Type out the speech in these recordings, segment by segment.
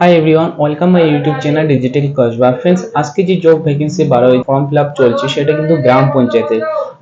Hi everyone welcome my YouTube channel digital Kasba friends আজকে যে job vacancy বারো form fill up চলছে, সেটা কিন্তু গ্রাম পঞ্চায়েতে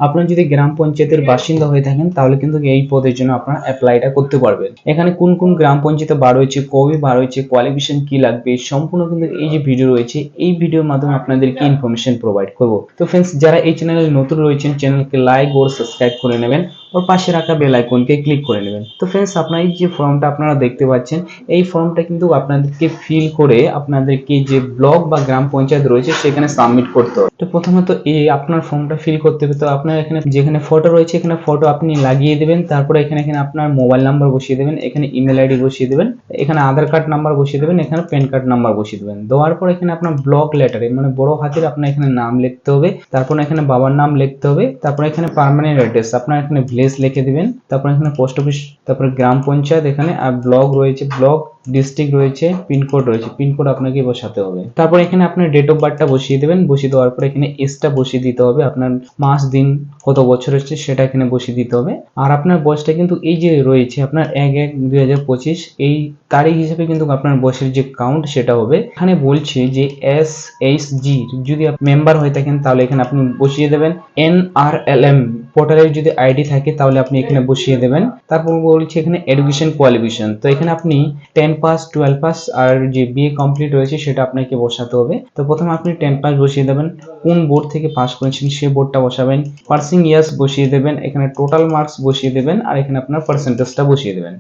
আপনারা যদি গ্রাম পঞ্চায়েতের বাসিন্দা হয়ে থাকেন, তাহলে কিন্তু এই পদের জন্য আপনারা অ্যাপ্লাইটা করতে পারবেন। এখানে কোন কোন গ্রাম পঞ্চায়েতে বার হয়েছে কবে বার হয়েছে কোয়ালিফিকেশন কি লাগবে, সম্পূর্ণ কিন্তু এই যে ভিডিও রয়েছে, এই ভিডিওর মাধ্যমে আপনাদেরকে ইনফরমেশন প্রোভাইড করব। তো ফ্রেন্ডস যারা এই চ্যানেলে নতুন রয়েছেন চ্যানেলকে লাইক ও সাবস্ক্রাইব করে নেবেন। ওর পাশে রাখা বেল আইকনকে ক্লিক করে নেবেন। তো ফ্রেন্ডস আপনার এই যে ফর্মটা আপনারা দেখতে পাচ্ছেন, এই ফর্মটা কিন্তু আপনাদেরকে ফিল করে আপনাদেরকে যে ব্লক বা গ্রাম পঞ্চায়েত রয়েছে, সেখানে সাবমিট করতে হবে। তো প্রথমত এই আপনার ফর্মটা ফিল করতে হবে। তো আপনার এখানে যেখানে ফটো রয়েছে, এখানে ফটো আপনি লাগিয়ে দেবেন। তারপরে এখানে এখানে আপনার মোবাইল নাম্বার বসিয়ে দেবেন, এখানে ইমেল আইডি বসিয়ে দেবেন, এখানে আধার কার্ড নাম্বার বসিয়ে দেবেন, এখানে প্যান কার্ড নাম্বার বসিয়ে দেবেন। দেওয়ার পর এখানে আপনার ব্লক লেটারে মানে বড় হাতের আপনার এখানে নাম লিখতে হবে, তারপর এখানে বাবার নাম লিখতে হবে, তারপর এখানে পার্মানেন্ট অ্যাড্রেস আপনার এখানে ভিলেজ লিখে দিবেন, তারপর এখানে পোস্ট অফিস তারপর গ্রাম পঞ্চায়েত, এখানে আর ব্লক রয়েছে ব্লক ডিস্ট্রিক্ট রয়েছে পিনকোড রয়েছে পিনকোড আপনাকে বসাতে হবে। তারপর এখানে আপনার ডেট অফ বার্থটা বসিয়ে দেবেন, বসিয়ে দেওয়ার পর এখানে এজটা বসিয়ে দিতে হবে, আপনার মাস, দিন, কত বছর হচ্ছে সেটা এখানে বসিয়ে দিতে হবে। আর আপনার বয়সটা কিন্তু এই যে রয়েছে, আপনার এক এক দুই হাজার পঁচিশ, এই তারিখ হিসেবে কিন্তু আপনার বয়সের যে কাউন্ট সেটা হবে। এখানে বলছে যে এস এইচ জি যদি মেম্বার হয়ে থাকেন তাহলে এখানে আপনি বসিয়ে দেবেন এন আর এল এম পোর্টালের যদি আইডি থাকে তাহলে আপনি এখানে বসিয়ে দেবেন। তারপর বলছে এখানে এডুকেশন কোয়ালিফিকেশন তো এখানে আপনি টেন পাস টুয়েলভ পাস আর যে বিএ কমপ্লিট রয়েছে সেটা আপনাকে বসাতে হবে। তো প্রথমে আপনি টেন পাস বসিয়ে দেবেন। কোন বোর্ড থেকে পাস করেছেন সেই বোর্ডটা বসাবেন। পার্সিং ইয়ার্স বসিয়ে দেবেন। এখানে টোটাল মার্কস বসিয়ে দেবেন আর এখানে আপনার পার্সেন্টেজটা বসিয়ে দেবেন।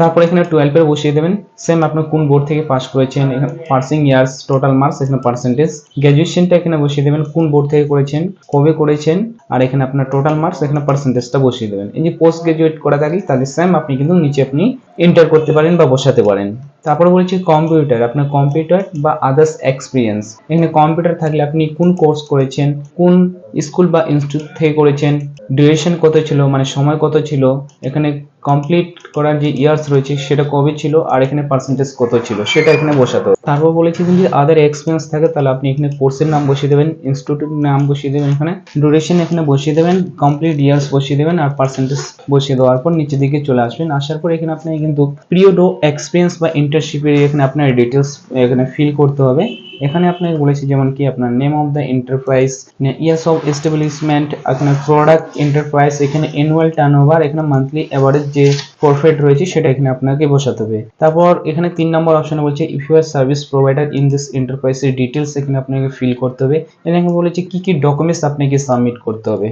তারপর এখানে টুয়েলভের বসিয়ে দেবেন। সেম আপনি কোন বোর্ড থেকে পাস করেছেন, এখানে পার্সিং ইয়ার্স টোটাল মার্কস এখানে পার্সেন্টেজ গ্র্যাজুয়েশনটা এখানে বসিয়ে দেবেন। কোন বোর্ড থেকে করেছেন, কবে করেছেন, আর এখানে আপনার টোটাল মার্কস এখানে পার্সেন্টেজটা বসিয়ে দেবেন। এই যে পোস্ট গ্রাজুয়েট করা থাকলে তাহলে সেম আপনি কিন্তু নিচে আপনি এন্টার করতে পারেন বা বসাতে পারেন। তারপর বলেছি কম্পিউটার আপনার কম্পিউটার বা আদার্স এক্সপিরিয়েন্স এখানে কম্পিউটার থাকলে আপনি কোন কোর্স করেছেন, কোন স্কুল বা ইনস্টিটিউট থেকে করেছেন ডিউরেশন কত ছিল মানে সময় কত ছিল, এখানে কমপ্লিট করার যে ইয়ার্স রয়েছে সেটা কবে ছিল, আর এখানে পার্সেন্টেজ কত ছিল, সেটা এখানে বসাতে হবে। তারপর বলেছি যদি আদার এক্সপিরিয়েন্স থাকে, তাহলে আপনি এখানে কোর্সের নাম বসিয়ে দেবেন ইনস্টিটিউটের নাম বসিয়ে দেবেন এখানে ডিউরেশন এখানে বসিয়ে দেবেন কমপ্লিট ইয়ার্স বসিয়ে দেবেন, আর পার্সেন্টেজ বসিয়ে দেওয়ার পর নিচের দিকে চলে আসবেন, আসার পর এখানে আপনি কিন্তু পিরিয়ড ও এক্সপিরিয়েন্স বা ইন্টার্নশিপের এখানে আপনার ডিটেলস এখানে ফিল করতে হবে। এখানে আপনাকে বলেছি যেমন কি আপনার name of the enterprise years of establishment এখানে প্রোডাক্ট এন্টারপ্রাইজ এখানে অ্যানুয়াল টার্নওভার এখানে মান্থলি অ্যাভারেজ যে প্রফিট রয়েছে সেটা এখানে আপনাকে বসাতে হবে। তারপর এখানে তিন নম্বর অপশনে বলছে if you are service provider in this এন্টারপ্রাইজের ডিটেলস এখানে আপনাকে ফিল করতে হবে। এখানে বলেছে কি কি ডকুমেন্টস আপনাকে সাবমিট করতে হবে।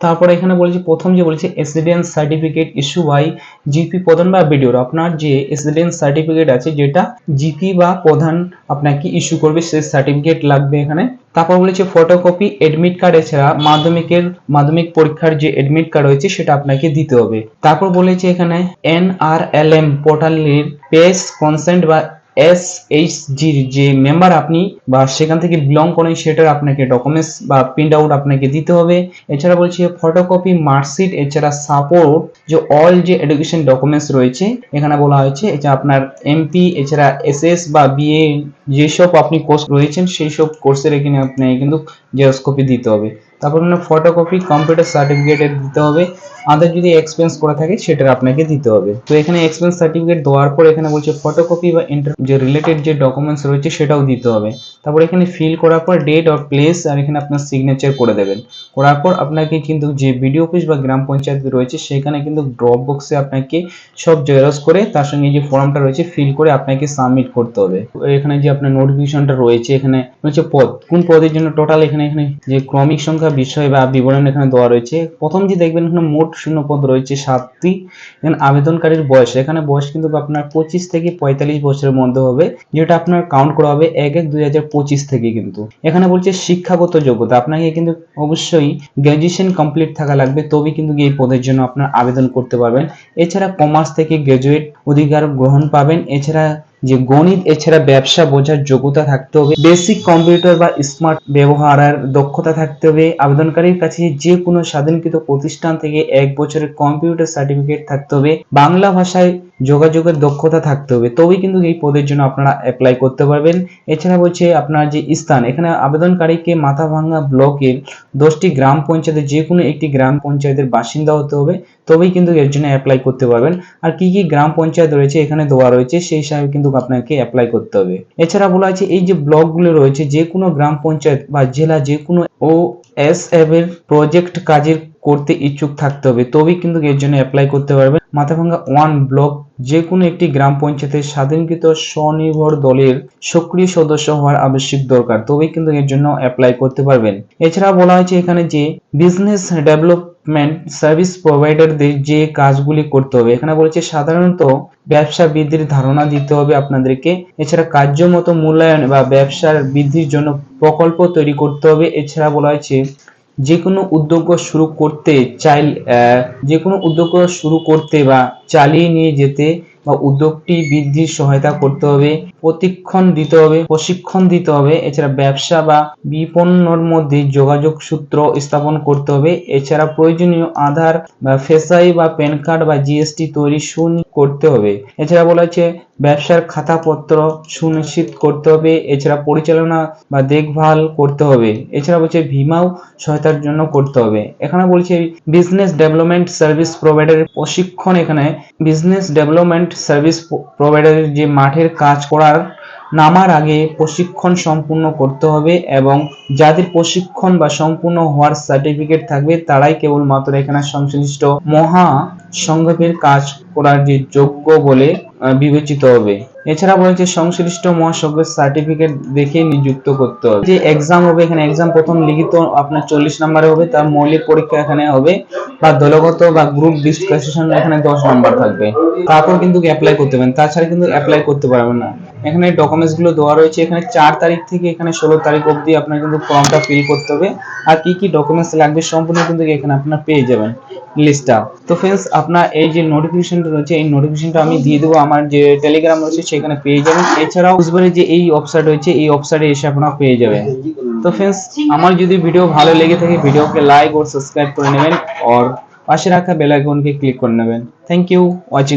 তারপরে এখানে বলেছি, প্রথম যে বলেছে residence certificate issue by GP প্রধান বা বিডিওর আপনার যে এসিডেন্স সার্টিফিকেট আছে, যেটা জিপি বা প্রধান আপনাকে ইস্যু করবে, সেই সার্টিফিকেট লাগবে এখানে। তারপর বলেছে ফটোকপি এডমিট কার্ড এছাড়া মাধ্যমিকের, মাধ্যমিক পরীক্ষার যে এডমিট কার্ড রয়েছে, সেটা আপনাকে দিতে হবে। তারপর বলেছে এখানে এন আর এল এম পোর্টালের পেস কনসেন্ট বা এস এইচ জির যে মেম্বার আপনি বা সেখান থেকে বিলং করেন সেটার আপনাকে ডকুমেন্টস বা প্রিন্ট আউট আপনাকে দিতে হবে। এছাড়া বলছি ফটোকপি মার্কশিট এছাড়া সাপোর্ট যে অল যে এডুকেশন ডকুমেন্টস রয়েছে, এখানে বলা হয়েছে এছাড়া আপনার এমপি এছাড়া এসএস বা বিএ যেসব আপনি কোর্স রয়েছেন সেই সব কোর্সের এখানে আপনি কিন্তু জেরক্স কপি দিতে হবে। তারপর ফটোকপি কম্পিউটার সার্টিফিকেট দিতে হবে। আদার যদি এক্সপেন্স করা থাকে সেটা আপনাকে দিতে হবে। তো এখানে এক্সপেন্স সার্টিফিকেট দেওয়ার পর এখানে বলছে ফটোকপি বা ইন্টার যে রিলেটেড যে ডকুমেন্টস রয়েছে, সেটাও দিতে হবে। তারপর এখানে ফিল করার পর ডেট অর প্লেস আর এখানে আপনার সিগনেচার করে দেবেন। করার পর আপনাকে কিন্তু যে বিডিও অফিস বা গ্রাম পঞ্চায়েত রয়েছে, সেখানে কিন্তু ড্রপ বক্সে আপনাকে সব জেরক্স করে, তার সঙ্গে যে ফর্মটা রয়েছে ফিল করে আপনাকে সাবমিট করতে হবে। এখানে যে আপনার নোটিফিকেশনটা রয়েছে, এখানে হচ্ছে পদ কোন পদের জন্য টোটাল এখানে এখানে যে ক্রমিক সংখ্যা বিষয় বা বিবরণ এখানে দেওয়া রয়েছে। প্রথম যে দেখবেন এখানে মোট শূন্য পদ রয়েছে সাতটি। এখানে আবেদনকারীর বয়স, এখানে বয়স কিন্তু আপনার পঁচিশ থেকে পঁয়তাল্লিশ বছরের মধ্যে হবে, যেটা আপনার কাউন্ট করা হবে এক এক দুই হাজার পঁচিশ থেকে কিন্তু। এখানে বলছে শিক্ষাগত যোগ্যতা, আপনাকে কিন্তু অবশ্যই গ্র্যাজুয়েশন কমপ্লিট থাকা লাগবে, তবেই কিন্তু এই পদের জন্য আপনার আবেদন করতে পারবেন। এছাড়া কমার্স থেকে গ্র্যাজুয়েট অধিকার গ্রহণ পাবেন, এছাড়া যে গণিত, এছাড়া ব্যবসা বোঝার যোগ্যতা থাকতে হবে বেসিক কম্পিউটার বা স্মার্ট ব্যবহারের দক্ষতা থাকতে হবে, আবেদনকারীর কাছে যে কোনো স্বাধীনকৃত প্রতিষ্ঠান থেকে এক বছরের কম্পিউটার সার্টিফিকেট থাকতে হবে, বাংলা ভাষায় যোগাযোগের দক্ষতা থাকতে হবে, তবেই কিন্তু এই পদের জন্য আপনারা অ্যাপ্লাই করতে পারবেন। এছাড়া বলছে আপনার যে স্থান, এখানে আবেদনকারীকে মাথাভাঙ্গা ব্লকের দশটি গ্রাম পঞ্চায়েতের যে কোনো একটি গ্রাম পঞ্চায়েতের বাসিন্দা হতে হবে, তবেই কিন্তু এর জন্য অ্যাপ্লাই করতে পারবেন। আর কি কি গ্রাম পঞ্চায়েত রয়েছে, এখানে দেওয়া রয়েছে, সেই হিসাবে কিন্তু কিন্তু আপনাকে অ্যাপ্লাই করতে হবে। এছাড়া বলা আছে এই যে ব্লকগুলো রয়েছে যে কোনো গ্রাম পঞ্চায়েত বা জেলা যে কোনো ও এস এর প্রজেক্ট কাজের করতে ইচ্ছুক থাকতে হবে। তবেই কিন্তু এর জন্য অ্যাপ্লাই করতে পারবেন। মাথাভাঙ্গা ওয়ান ব্লক যে কোনো একটি গ্রাম পঞ্চায়েতের স্বাধীনকৃত স্বনির্ভর দলের সক্রিয় সদস্য হওয়ার আবশ্যিক দরকার। তবেই কিন্তু এর জন্য অ্যাপ্লাই করতে পারবেন। এছাড়া বলা হয়েছে এখানে যে বিজনেস ডেভেলপমেন্ট সার্ভিস প্রোভাইডারদের যে কাজগুলি করতে হবে, এখানে বলেছে সাধারণত ব্যবসা বৃদ্ধির ধারণা দিতে হবে আপনাদেরকে। এছাড়া কার্যমতো মূল্যায়ন বা ব্যবসার বৃদ্ধির জন্য প্রকল্প তৈরি করতে হবে। এছাড়া বলা হয়েছে যে কোনো উদ্যোগ শুরু করতে আহ, যে কোনো উদ্যোগ শুরু করতে বা চালিয়ে নিয়ে যেতে বা উদ্যোগটি বৃদ্ধির সহায়তা করতে হবে। প্রশিক্ষণ দিতে হবে, প্রশিক্ষণ দিতে হবে। এছাড়া ব্যবসা বা বিপণনের মধ্যে যোগাযোগ সূত্র স্থাপন করতে হবে। এছাড়া প্রয়োজনীয় আধার বা ফেসাই বা প্যান কার্ড বা জিএসটি তৈরি সুনি করতে হবে। এছাড়া বলা হচ্ছে ব্যবসার খাতাপত্র সুনিশ্চিত করতে হবে। এছাড়া পরিচালনা বা দেখভাল করতে হবে। এছাড়া বলছে, ভীমাও সহায়তার জন্য করতে হবে। এখানে বলছে বিজনেস ডেভেলপমেন্ট সার্ভিস প্রোভাইডারের প্রশিক্ষণ এখানে বিজনেস ডেভেলপমেন্ট সার্ভিস প্রোভাইডারের যে মাঠের কাজ করার নামার আগে প্রশিক্ষণ সম্পূর্ণ করতে হবে এবং যাদের প্রশিক্ষণ বা সম্পূর্ণ হওয়ার সার্টিফিকেট থাকবে, তারাই কেবলমাত্র এখানে সংশ্লিষ্ট মহা সংঘের কাজ করার যে যোগ্য বলে বিবেচিত হবে। এছাড়া বলেছে সংশ্লিষ্ট মহাসংঘের সার্টিফিকেট দেখে নিযুক্ত করতে হবে। যে এক্সাম হবে, এখানে এক্সাম প্রথম লিখিত আপনার চল্লিশ নম্বরে হবে, তার মৌলিক পরীক্ষা এখানে হবে বা দলগত বা গ্রুপ ডিসকাশন এখানে দশ নম্বর থাকবে। তারপর কিন্তু অ্যাপ্লাই করতে পারবেন, তাছাড়া কিন্তু অ্যাপ্লাই করতে পারবেন না। এখানে ডকুমেন্টসগুলো দেওয়া রয়েছে। এখানে চার তারিখ থেকে এখানে ষোলো তারিখ অবধি আপনার কিন্তু ফর্মটা ফিল করতে হবে। আর কি কি ডকুমেন্টস লাগবে সম্পূর্ণ কিন্তু এখানে আপনার পেয়ে যাবেন লিস্টটা তো ফ্রেন্ডস আপনার এই যে নোটিফিকেশনটা রয়েছে, এই নোটিফিকেশনটা আমি দিয়ে দেবো। আমার যে টেলিগ্রাম রয়েছে, সেখানে পেয়ে যাবেন। এছাড়াও উসবারের যে এই ওয়েবসাইট রয়েছে, এই ওয়েবসাইটে এসে আপনারা পেয়ে যাবেন। তো ফ্রেন্ডস আমার যদি ভিডিও ভালো লেগে থাকে ভিডিওকে লাইক ও সাবস্ক্রাইব করে নেবেন। আর পাশে রাখা বেল আইকনকে ক্লিক করে নেবেন। Thank you watching